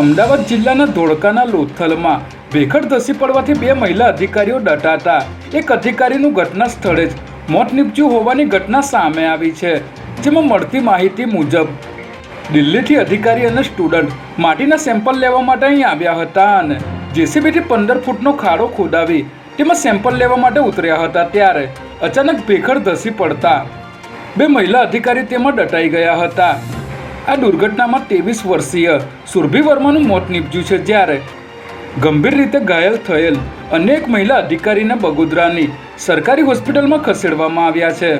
અમદાવાદ જિલ્લાના ધોળકાના લોથલમાં ભેખડ ધસી પડવાથી બે મહિલા અધિકારીઓ દટાતા એક અધિકારીનું ઘટના સ્થળે જ મોત નીપજ્યું હોવાની ઘટના સામે આવી છે, જેમાં મળતી માહિતી મુજબ દિલ્હીથી અધિકારી અને સ્ટુડન્ટ માટીના સેમ્પલ લેવા માટે અહીં આવ્યા હતા અને જેસીબીથી પંદર ફૂટનો ખાડો ખોદાવી તેમાં સેમ્પલ લેવા માટે ઉતર્યા હતા ત્યારે અચાનક ભેખડ ધસી પડતા બે મહિલા અધિકારી તેમાં દટાઈ ગયા હતા. આ દુર્ઘટનામાં ત્રેવીસ વર્ષીય સુરભી વર્માનું મોત નીપજ્યું છે જ્યારે ગંભીર રીતે ઘાયલ થયેલ અનેક મહિલા અધિકારીને બગોદરાની સરકારી હોસ્પિટલમાં ખસેડવામાં આવ્યા છે.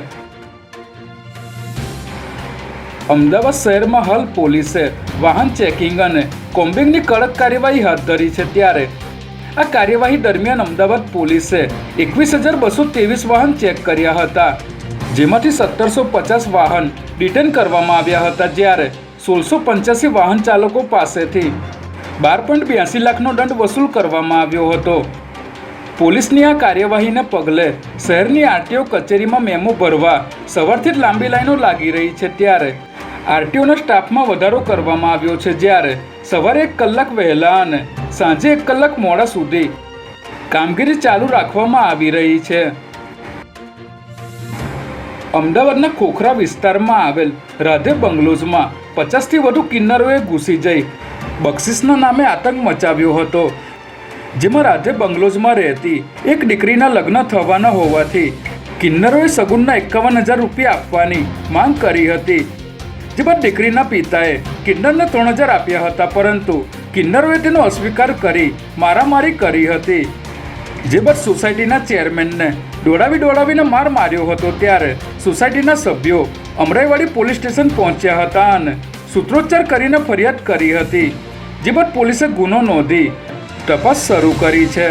અમદાવાદ શહેરમાં હાલ પોલીસે વાહન ચેકિંગ અને કોમ્બિંગની કડક કાર્યવાહી હાથ ધરી છે ત્યારે આ કાર્યવાહી દરમિયાન અમદાવાદ પોલીસે એકવીસ હજાર બસો ત્રેવીસ વાહન ચેક કર્યા હતા. જેમાંથી સત્તરસો પચાસ વાહન ડિટેન કરવામાં આવ્યા હતા જ્યારે સોળસો પંચ્યાસી વાહન ચાલકો પાસેથી બાર પોઈન્ટ બ્યાસી લાખનો દંડ વસૂલ કરવામાં આવ્યો હતો. પોલીસની આ કાર્યવાહીને પગલે શહેરની આરટીઓ કચેરીમાં મેમો ભરવા સવારથી જ લાંબી લાઈનો લાગી રહી છે ત્યારે આરટીઓના સ્ટાફમાં વધારો કરવામાં આવ્યો છે જ્યારે સવારે એક કલાક વહેલા અને સાંજે એક કલાક મોડા સુધી કામગીરી ચાલુ રાખવામાં આવી રહી છે. અમદાવાદના ખોખરા વિસ્તારમાં આવેલ રાધે બંગલોઝમાં પચાસથી વધુ કિન્નરોએ ઘૂસી જઈ બક્ષિસના નામે આતંક મચાવ્યો હતો. જેમાં રાધે બંગલોઝમાં રહેતી એક દીકરીના લગ્ન થવાના હોવાથી કિન્નરોએ સગુનના એકાવન હજાર રૂપિયા આપવાની માંગ કરી હતી. જે બાદ દીકરીના પિતાએ કિન્નરને ત્રણ હજાર આપ્યા હતા, પરંતુ કિન્નરોએ તેનો અસ્વીકાર કરી મારામારી કરી હતી. જે બાદ સોસાયટીના ચેરમેનને દોડાવી દોડાવીને માર માર્યો હતો ત્યારે સોસાયટીના સભ્યો અમરાઈવાડી પોલીસ સ્ટેશન પહોંચ્યા હતા અને સૂત્રોચ્ચાર કરીને ફરિયાદ કરી હતી. જે બાદ પોલીસે ગુનો નોંધી તપાસ શરૂ કરી છે.